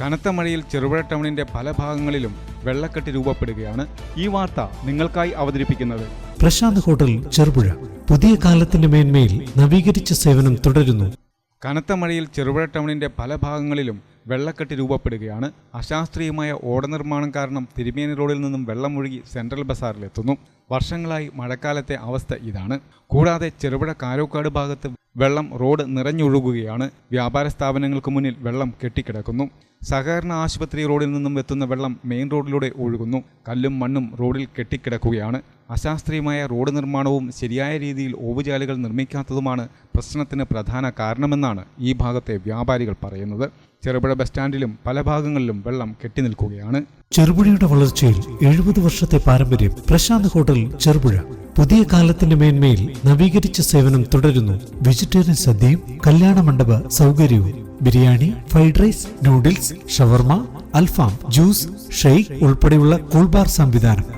കനത്ത മഴയിൽ ചെറുപുഴ ടൗണിന്റെ പല ഭാഗങ്ങളിലും വെള്ളക്കെട്ട് രൂപപ്പെടുകയാണ് ഈ വാർത്ത നിങ്ങൾക്കായി അവതരിപ്പിക്കുന്നത്. പ്രശാന്ത് ഹോട്ടൽ ചെറുപുഴ. പുതിയ കാലത്തിന്റെ മേന്മയിൽ നവീകരിച്ച സേവനം തുടരുന്നു. കനത്ത മഴയിൽ ചെറുപുഴ ടൗണിന്റെ പല ഭാഗങ്ങളിലും വെള്ളക്കെട്ട് രൂപപ്പെടുകയാണ്. അശാസ്ത്രീയമായ ഓട നിർമ്മാണം കാരണം തിരുമേനി റോഡിൽ നിന്നും വെള്ളം ഒഴുകി സെൻട്രൽ ബസാറിലെത്തുന്നു. വർഷങ്ങളായി മഴക്കാലത്തെ അവസ്ഥ ഇതാണ്. കൂടാതെ ചെറുപുഴ കാരോക്കാട് ഭാഗത്ത് വെള്ളം റോഡ് നിറഞ്ഞൊഴുകുകയാണ്. വ്യാപാര സ്ഥാപനങ്ങൾക്ക് മുന്നിൽ വെള്ളം കെട്ടിക്കിടക്കുന്നു. സഹകരണ ആശുപത്രി റോഡിൽ നിന്നും എത്തുന്ന വെള്ളം മെയിൻ റോഡിലൂടെ ഒഴുകുന്നു. കല്ലും മണ്ണും റോഡിൽ കെട്ടിക്കിടക്കുകയാണ്. അശാസ്ത്രീയമായ റോഡ് നിർമ്മാണവും ശരിയായ രീതിയിൽ ഓവുചാലുകൾ നിർമ്മിക്കാത്തതുമാണ് പ്രശ്നത്തിന് പ്രധാന കാരണമെന്നാണ് ഈ ഭാഗത്തെ വ്യാപാരികൾ പറയുന്നത്. ചെറുപുഴ ബസ് സ്റ്റാൻഡിലും പല ഭാഗങ്ങളിലും വെള്ളം കെട്ടിനിൽക്കുകയാണ് ചെറുപുഴയുടെ വളർച്ചയിൽ എഴുപത് വർഷത്തെ പാരമ്പര്യം പ്രശാന്ത് ഹോട്ടൽ ചെറുപുഴ. പുതിയ കാലത്തിന്റെ മേന്മയിൽ നവീകരിച്ച സേവനം തുടരുന്നു. വെജിറ്റേറിയൻ സദ്യയും കല്യാണ മണ്ഡപ സൗകര്യവും. ബിരിയാണി ഫ്രൈഡ് റൈസ് നൂഡിൽസ് ഷവർമ അൽഫാം ജ്യൂസ് ഷെയ്ക്ക് ഉൾപ്പെടെയുള്ള കൂൾബാർ സംവിധാനം.